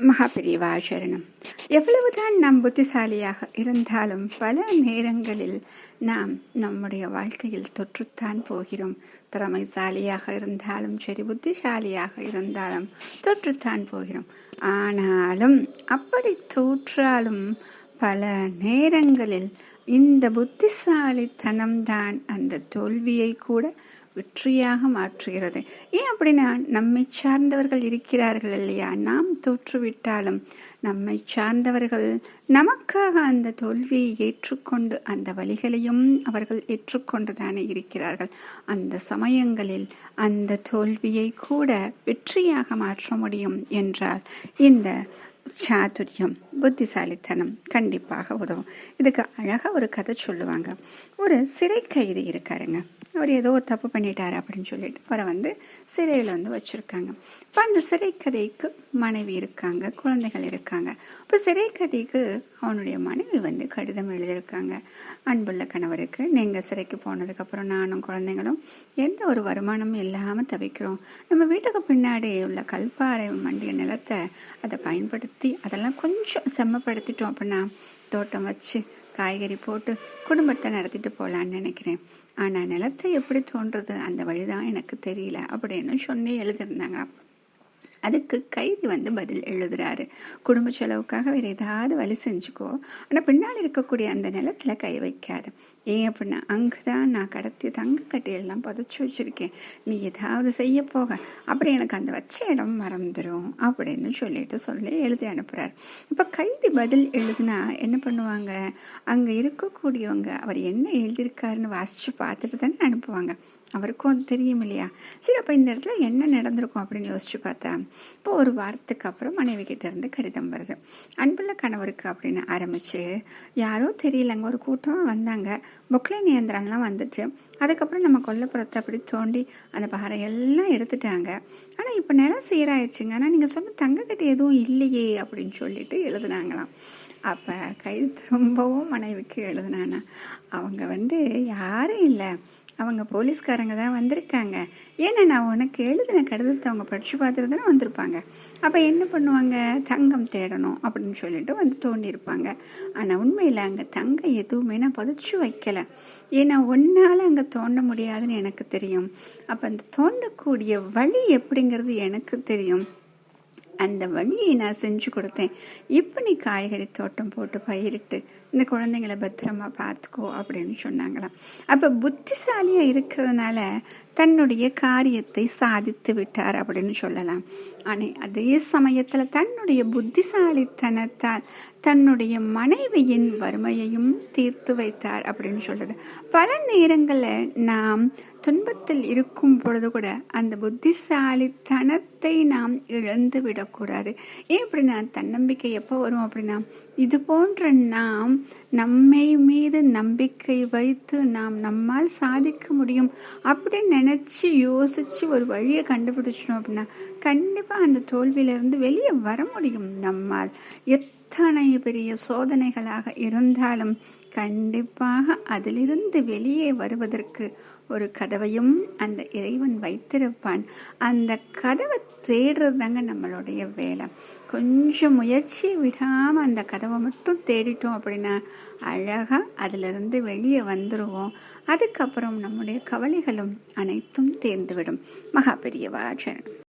மகாபிரிவா சரணம் எவ்வளவுதான் நாம் புத்திசாலியாக இருந்தாலும் பல நேரங்களில் நாம் நம்முடைய வாழ்க்கையில் தொற்றுத்தான் போகிறோம். திறமைசாலியாக இருந்தாலும் சரி புத்திசாலியாக இருந்தாலும் தொற்றுத்தான் போகிறோம். ஆனாலும் அப்படி தோற்றாலும் பல நேரங்களில் இந்த புத்திசாலித்தனம்தான் அந்த தோல்வியை கூட வெற்றியாக மாற்றுகிறது. ஏன் அப்படின்னா நம்மை சார்ந்தவர்கள் இருக்கிறார்கள் இல்லையா? நாம் தோற்றுவிட்டாலும் நம்மை சார்ந்தவர்கள் நமக்காக அந்த தோல்வியை ஏற்றுக்கொண்டு அந்த வழிகளையும் அவர்கள் ஏற்றுக்கொண்டு தானே இருக்கிறார்கள். அந்த சமயங்களில் அந்த தோல்வியை கூட வெற்றியாக மாற்ற முடியும் என்றால் இந்த சாதுரியம் புத்திசாலித்தனம் கண்டிப்பாக உதவும். இதுக்கு அழகாக ஒரு கதை சொல்லுவாங்க. ஒரு சிறை கைதி இருக்காருங்க. அவர் ஏதோ ஒரு தப்பு பண்ணிட்டார் அப்படின்னு சொல்லிட்டு அவரை வந்து சிறையில் வந்து வச்சுருக்காங்க. இப்போ அந்த சிறை கதைக்கு மனைவி இருக்காங்க குழந்தைகள் இருக்காங்க. இப்போ சிறை கதைக்கு அவனுடைய மனைவி வந்து கடிதம் எழுதியிருக்காங்க. அன்புள்ள கணவருக்கு நீங்கள் சிறைக்கு போனதுக்கப்புறம் நானும் குழந்தைங்களும் எந்த ஒரு வருமானமும் இல்லாமல் தவிக்கிறோம். நம்ம வீட்டுக்கு பின்னாடி உள்ள கல்பாறை மண்டிய நிலத்தை அதை பயன்படுத்தி அதெல்லாம் கொஞ்சம் செம்மப்படுத்திட்டோம் அப்படின்னா தோட்டம் வச்சு காய்கறி போட்டு குடும்பத்தை நடத்திட்டு போகலான்னு நினைக்கிறேன். ஆனால் நிலத்தை எப்படி தோன்றது? அந்த வழிதான் எனக்கு தெரியல அப்படின்னு சொல்லி எழுதியிருந்தாங்களாம் அதுக்கு கைதி வந்து பதில் எழுதுறாரு. குடும்ப செலவுக்காக வேறு ஏதாவது வழி செஞ்சுக்கோ. ஆனால் பின்னால் இருக்கக்கூடிய அந்த நிலத்துல கை வைக்காது. ஏன் அப்படின்னா அங்குதான் நான் கடத்தி தங்க கட்டையெல்லாம் புதைச்சி வச்சிருக்கேன். நீ ஏதாவது செய்ய போக. அப்படி எனக்கு அந்த வச்ச இடம் மறந்துடும் அப்படின்னு சொல்லிட்டு சொல்லி எழுதி அனுப்புகிறார் இப்போ கைதி பதில் எழுதுனா என்ன பண்ணுவாங்க? அங்கே இருக்கக்கூடியவங்க அவர் என்ன எழுதியிருக்காருன்னு வாசித்து பார்த்துட்டு தானே அனுப்புவாங்க. அவருக்கும் தெரியும் இல்லையா? சரி அப்போ இந்த இடத்துல என்ன நடந்திருக்கும் அப்படின்னு யோசிச்சு பார்த்தா இப்போ ஒரு வாரத்துக்கு அப்புறம் மனைவி கிட்ட இருந்து கடிதம் வருது. அன்புள்ள கணவருக்கு அப்படின்னு ஆரம்பிச்சு யாரோ தெரியலங்க ஒரு கூட்டம் வந்தாங்க. பொக்லை நியந்திரம்லாம் வந்துச்சு. அதுக்கப்புறம் நம்ம கொல்லப்புறத்தை அப்படி தோண்டி அந்த பாறை எல்லாம் எடுத்துட்டாங்க. ஆனால் இப்போ நிலம் சீராயிடுச்சுங்க ஆனால் நீங்கள் சொன்ன தங்கக்கட்டி எதுவும் இல்லையே அப்படின்னு சொல்லிட்டு எழுதுனாங்களாம். அப்போ கை திரும்பவும் மனைவிக்கு எழுதுனானா அவங்க வந்து யாரும் இல்லை. அவங்க போலீஸ்காரங்க தான் வந்திருக்காங்க. ஏன்னா நான் உனக்கு எழுதின கடிதத்தை அவங்க படித்து பார்த்துட்டு தானே வந்திருப்பாங்க. அப்போ என்ன பண்ணுவாங்க? தங்கம் தேடணும் அப்படின்னு சொல்லிட்டு வந்து தோண்டியிருப்பாங்க. ஆனால் உண்மையில் அங்கே தங்கம் எதுவுமே நான் புதைச்சி வைக்கலை. ஏன்னா ஒன்றால் அங்கே தோண்ட முடியாதுன்னு எனக்கு தெரியும். அப்போ அந்த தோண்டக்கூடிய வழி எப்படிங்கிறது எனக்கு தெரியும். அந்த வழியை நான் செஞ்சு கொடுத்தேன். இப்போ நீ காய்கறி தோட்டம் போட்டு பயிரிட்டு இந்த குழந்தைங்கள பத்திரமா பார்த்துக்கோ அப்படின்னு சொன்னாங்களாம். அப்போ புத்திசாலியாக இருக்கிறதுனால தன்னுடைய காரியத்தை சாதித்து விட்டார் அப்படின்னு சொல்லலாம். ஆனால் அதே சமயத்தில் தன்னுடைய புத்திசாலித்தனத்தால் தன்னுடைய மனைவியின் வறுமையையும் தீர்த்து வைத்தார் அப்படின்னு சொல்றது. பல நேரங்களில் நாம் துன்பத்தில் இருக்கும் பொழுது கூட அந்த புத்திசாலித்தனத்தை நாம் இழந்து விடக்கூடாது ஏன் அப்படின்னா தன்னம்பிக்கை எப்போ வரும் அப்படின்னா இது போன்ற நாம் நம்மை மீது நம்பிக்கை வைத்து நாம் நம்மால் சாதிக்க முடியும் அப்படின்னு நினச்சி யோசித்து ஒரு வழியை கண்டுபிடிச்சிட்டோம் அப்படின்னா கண்டிப்பாக அந்த தோல்வியிலிருந்து வெளியே வர முடியும் நம்மால். எத்தனை பெரிய சோதனைகளாக இருந்தாலும் கண்டிப்பாக அதிலிருந்து வெளியே வருவதற்கு ஒரு கதவையும் அந்த இறைவன் வைத்திருப்பான். அந்த கதவை தேடுறது தாங்க நம்மளுடைய வேலை. கொஞ்சம் முயற்சி விடாமல் அந்த கதவை மட்டும் தேடிட்டோம் அப்படின்னா அழகாக அதிலிருந்து வெளியே வந்துடுவோம் அதுக்கப்புறம் நம்முடைய கவலைகளும் அனைத்தும் தேர்ந்துவிடும். மகா சரணம்.